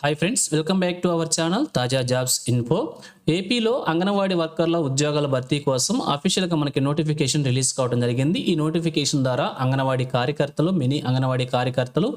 Hi friends, welcome back to our channel Taja Jobs Info. ఏపీలో అంగన్వాడీ వర్కర్ల ఉద్యోగాల భర్తీ కోసం అఫీషియల్గా మనకి నోటిఫికేషన్ రిలీజ్ కావడం జరిగింది. ఈ నోటిఫికేషన్ ద్వారా అంగన్వాడీ కార్యకర్తలు మినీ అంగన్వాడీ కార్యకర్తలు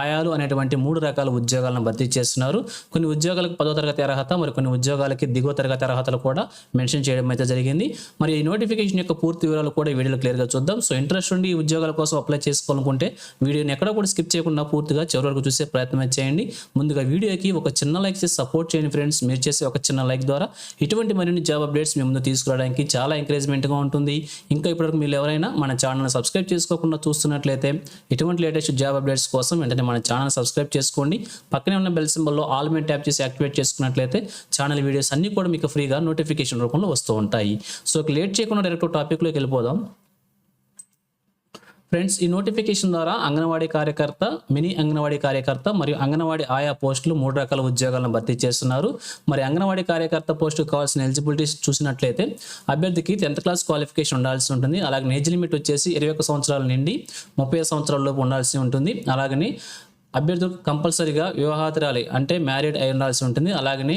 ఆయాలు అనేటువంటి మూడు రకాల ఉద్యోగాలను భర్తీ చేస్తున్నారు. కొన్ని ఉద్యోగాలకు పదో తరగతి అర్హత మరి కొన్ని ఉద్యోగాలకి దిగువ తరగతి అర్హతలు కూడా మెన్షన్ చేయడం అయితే జరిగింది. మరి ఈ నోటిఫికేషన్ యొక్క పూర్తి వివరాలు కూడా వీడియోలో క్లియర్గా చూద్దాం. సో ఇంట్రెస్ట్ ఉండి ఈ ఉద్యోగాల కోసం అప్లై చేసుకోవాలనుకుంటే వీడియోని ఎక్కడ కూడా స్కిప్ చేయకుండా పూర్తిగా చివరి వరకు చూసే ప్రయత్నం చేయండి. ముందుగా వీడియోకి ఒక చిన్న లైక్ చేసి సపోర్ట్ చేయండి ఫ్రెండ్స్. మీరు చేసే ఒక చిన్న లైక్ ద్వారా ఇటువంటి మరిన్ని జాబ్ అప్డేట్స్ మీ ముందు తీసుకురావడానికి చాలా ఎంకరేజ్మెంట్గా ఉంటుంది. ఇంకా ఇప్పటివరకు మీరు ఎవరైనా మన ఛానల్ సబ్స్క్రైబ్ చేసుకోకుండా చూస్తున్నట్లయితే ఇటువంటి లేటెస్ట్ జాబ్ అప్డేట్స్ కోసం వెంటనే మన ఛానల్ సబ్స్క్రైబ్ చేసుకోండి. పక్కనే ఉన్న బెల్ సింబల్లో ఆల్ మీద ట్యాప్ చేసి యాక్టివేట్ చేసుకున్నట్లయితే ఛానల్ వీడియోస్ అన్ని కూడా మీకు ఫ్రీగా నోటిఫికేషన్ రూపంలో వస్తూ ఉంటాయి. సో లేట్ చేయకుండా డైరెక్ట్ టాపిక్లోకి వెళ్ళిపోదాం. ఫ్రెండ్స్ ఈ నోటిఫికేషన్ ద్వారా అంగన్వాడీ కార్యకర్త మినీ అంగన్వాడీ కార్యకర్త మరియు అంగన్వాడీ ఆయా పోస్టులు మూడు రకాల ఉద్యోగాలను భర్తీ చేస్తున్నారు. మరి అంగన్వాడీ కార్యకర్త పోస్టుకు కావాల్సిన ఎలిజిబిలిటీస్ చూసినట్లయితే అభ్యర్థికి టెన్త్ క్లాస్ క్వాలిఫికేషన్ ఉండాల్సి ఉంటుంది. అలాగే ఏజ్ లిమిట్ వచ్చేసి ఇరవై సంవత్సరాల నుండి ముప్పై సంవత్సరాల లోపు ఉండాల్సి ఉంటుంది. అలాగని అభ్యర్థులకు కంపల్సరీగా వివాహాతురాలి అంటే మ్యారీడ్ అయి ఉండాల్సి ఉంటుంది. అలాగనే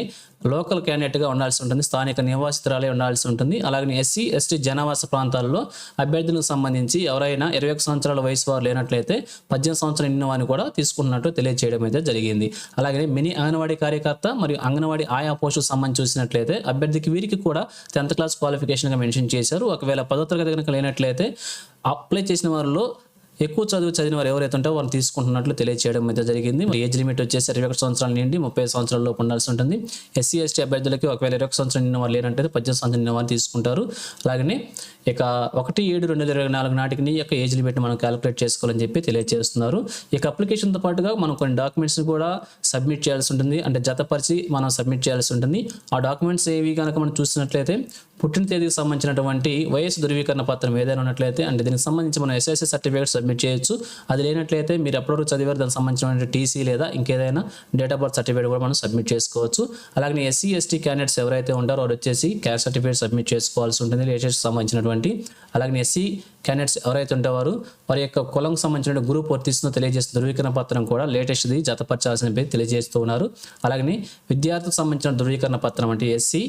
లోకల్ క్యాండిడేట్గా ఉండాల్సి ఉంటుంది. స్థానిక నివాసితురాలే ఉండాల్సి ఉంటుంది. అలాగే ఎస్సీ ఎస్టీ జనావాస ప్రాంతాల్లో అభ్యర్థులకు సంబంధించి ఎవరైనా ఇరవై ఒక సంవత్సరాల వయసు వారు లేనట్లయితే పద్దెనిమిది సంవత్సరాలు నిన్న వారిని కూడా తీసుకున్నట్టు తెలియజేయడం అయితే జరిగింది. అలాగే మినీ అంగన్వాడీ కార్యకర్త మరియు అంగన్వాడీ ఆయా పోస్టుకు సంబంధించి చూసినట్లయితే అభ్యర్థికి వీరికి కూడా టెన్త్ క్లాస్ క్వాలిఫికేషన్గా మెన్షన్ చేశారు. ఒకవేళ పదో తరగతి కనుక లేనట్లయితే అప్లై చేసిన వారిలో ఎక్కువ చదువు చదివిన వారు ఎవరైతే ఉంటారో వారిని తీసుకుంటున్నట్లు తెలియజేయడం అయితే జరిగింది. ఏజ్ లిమిట్ వచ్చేసి ఇరవై ఒకటి సంవత్సరాల నుండి ముప్పై సంవత్సరాల లోపు ఉండాల్సి ఉంటుంది. ఎస్సీ ఎస్టీ అభ్యర్థులకి ఒకవేళ ఇరవై ఒక సంవత్సరం నిన్న వారు లేనంటే పద్దెనిమిది సంవత్సరం నిన్న వారు తీసుకుంటారు. అలాగనే ఇక ఒకటి ఏడు రెండు వేల ఇరవై నాలుగు నాటికి ఈ యొక్క ఏజ్ లిమిట్ మనం క్యాలిక్యులేట్ చేసుకోవాలని చెప్పి తెలియజేస్తున్నారు ఇక అప్లికేషన్తో పాటుగా మనం కొన్ని డాక్యుమెంట్స్ కూడా సబ్మిట్ చేయాల్సి ఉంటుంది. అంటే జతపరిచి మనం సబ్మిట్ చేయాల్సి ఉంటుంది. ఆ డాక్యుమెంట్స్ ఏవి కనుక మనం చూసినట్లయితే పుట్టిన తేదీకి సంబంధించినటువంటి వయసు ధృవీకరణ పత్రం ఏదైనా ఉన్నట్లయితే అంటే దీనికి సంబంధించి మనం ఎస్ఎస్సీ సర్టిఫికేట్ సబ్మిట్ చేయొచ్చు. అది లేనట్లయితే మీరు అప్పటివరకు చదివారు దానికి సంబంధించిన టీసీ లేదా ఇంకేదైనా డేట్ ఆఫ్ బర్త్ సర్టిఫికేట్ కూడా మనం సబ్మిట్ చేసుకోవచ్చు. అలాగే ఎస్సీ ఎస్టీ క్యాండిడేట్స్ ఎవరైతే ఉంటారో వారు వచ్చేసి క్యాస్ట్ సర్టిఫికేట్ సబ్మిట్ చేసుకోవాల్సి ఉంటుంది. లేటెస్ట్ సంబంధించినటువంటి అలాగే ఎస్సీ క్యాండిడేట్స్ ఎవరైతే ఉంటారో వారి యొక్క కులంకి సంబంధించిన గ్రూప్ వర్తిస్తుందో తెలియజేస్తున్న ధృవీకరణ పత్రం కూడా లేటెస్ట్ది జతపరచాల్సిన తెలియజేస్తూ ఉన్నారు. అలాగే విద్యార్థులకు సంబంధించిన ధృవీకరణ పత్రం అంటే ఎస్సీ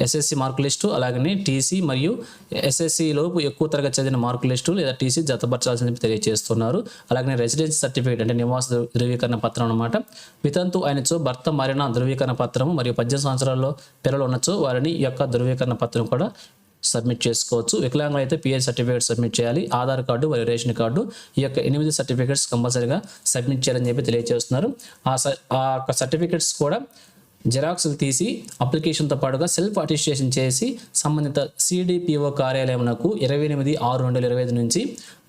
ఎస్ఎస్సి మార్కు లిస్టు అలాగనే టీసీ మరియు ఎస్ఎస్సి లోపు ఎక్కువ తరగతి చదివిన మార్కు లిస్టు లేదా టీసీ జతపరచాల్సిన తెలియజేస్తున్నారు. అలాగే రెసిడెన్సీ సర్టిఫికేట్ అంటే నివాస ధృవీకరణ పత్రం అనమాట వితంతు ఆయనచో భర్త మారిన ధృవీకరణ పత్రము మరియు పద్దెనిమిది సంవత్సరాల్లో పిల్లలు ఉన్నచో వారిని ఈ యొక్క ధృవీకరణ పత్రం కూడా సబ్మిట్ చేసుకోవచ్చు. వికలాంగులు అయితే పిఎస్ సర్టిఫికేట్ సబ్మిట్ చేయాలి. ఆధార్ కార్డు మరియు రేషన్ కార్డు ఈ యొక్క ఎనిమిది సర్టిఫికేట్స్ కంపల్సరీగా సబ్మిట్ చేయాలని చెప్పి తెలియజేస్తున్నారు. ఆ స- ఆ యొక్క సర్టిఫికేట్స్ కూడా జిరాక్స్లు తీసి అప్లికేషన్తో పాటుగా సెల్ఫ్ అటిస్టేషన్ చేసి సంబంధిత సిడిపిఓ కార్యాలయంకు ఇరవై ఎనిమిది ఆరు రెండు వేల ఇరవై ఐదు నుంచి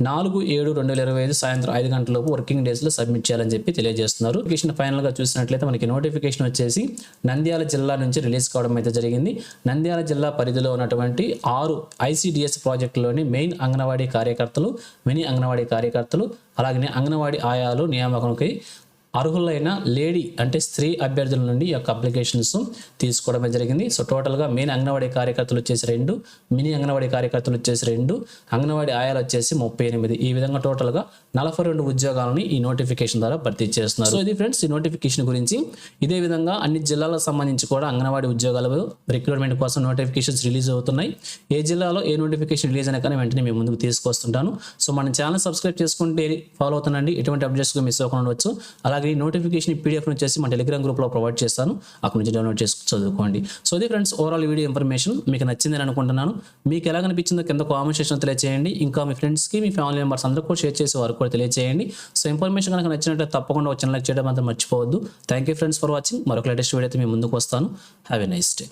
నాలుగు ఏడు రెండు వేల ఇరవై ఐదు సాయంత్రం ఐదు గంటలలోపు వర్కింగ్ డేస్లో సబ్మిట్ చేయాలని చెప్పి తెలియజేస్తున్నారు. అప్లికేషన్ ఫైనల్గా చూసినట్లయితే మనకి నోటిఫికేషన్ వచ్చేసి నంద్యాల జిల్లా నుంచి రిలీజ్ కావడం అయితే జరిగింది. నంద్యాల జిల్లా పరిధిలో ఉన్నటువంటి ఆరు ఐసిడిఎస్ ప్రాజెక్టులోని మెయిన్ అంగన్వాడీ కార్యకర్తలు మినీ అంగన్వాడీ కార్యకర్తలు అలాగే అంగన్వాడీ ఆయాలు నియామకంకి అర్హులైన లేడీ అంటే స్త్రీ అభ్యర్థుల నుండి ఈ యొక్క అప్లికేషన్స్ తీసుకోవడమే జరిగింది. సో టోటల్గా మెయిన్ అంగన్వాడీ కార్యకర్తలు వచ్చేసి రెండు మినీ అంగన్వాడీ కార్యకర్తలు వచ్చేసి రెండు అంగన్వాడీ ఆయాలు వచ్చేసి ముప్పై ఎనిమిది. ఈ విధంగా టోటల్గా నలభై రెండు ఉద్యోగాలని ఈ నోటిఫికేషన్ ద్వారా భర్తీ చేస్తున్నారు. సో ఇది ఫ్రెండ్స్ ఈ నోటిఫికేషన్ గురించి ఇదే విధంగా అన్ని జిల్లాలకు సంబంధించి కూడా అంగన్వాడీ ఉద్యోగాల రిక్రూట్మెంట్ కోసం నోటిఫికేషన్స్ రిలీజ్ అవుతున్నాయి. ఏ జిల్లాలో ఏ నోటిఫికేషన్ రిలీజ్ అయినా కానీ వెంటనే మేము ముందుకు తీసుకొస్తుంటాను. సో మన ఛానల్ సబ్స్క్రైబ్ చేసుకుంటే ఫాలో అవుతుండండి. ఎటువంటి అప్డేట్స్ మిస్ అవ్వకుండా ఉండవచ్చు అలాగే నోటిఫికేషన్ పీడిఎఫ్ వచ్చేసి మన టెలిగ్రామ్ గ్రూప్లో ప్రొవైడ్ చేస్తాను. అక్కడ నుంచి డౌన్లోడ్ చేసి చదువుకోండి. సో ఇది ఫ్రెండ్స్ ఓవరాల్ వీడియో ఇన్ఫర్మేషన్ మీకు నచ్చిందని అనుకుంటున్నాను. మీకు ఎలా కనిపించిందో కింద కామెంట్ సెక్షన్ తెలియజేయండి ఇంకా మీ ఫ్రెండ్స్కి మీ ఫ్యామిలీ మెంబర్స్ అందరూ కూడా షేర్ చేసి వారికి కూడా తెలియజేయండి సో ఇన్ఫర్మేషన్ కనుక నచ్చినట్లయితే తప్పకుండా వచ్చిన లైక్ చేయడం మాత్రం మర్చిపోవద్దు. Thank you friends for watching మరొక లేటెస్ట్ వీడియో అయితే మీ ముందుకు వస్తాను. Have a nice day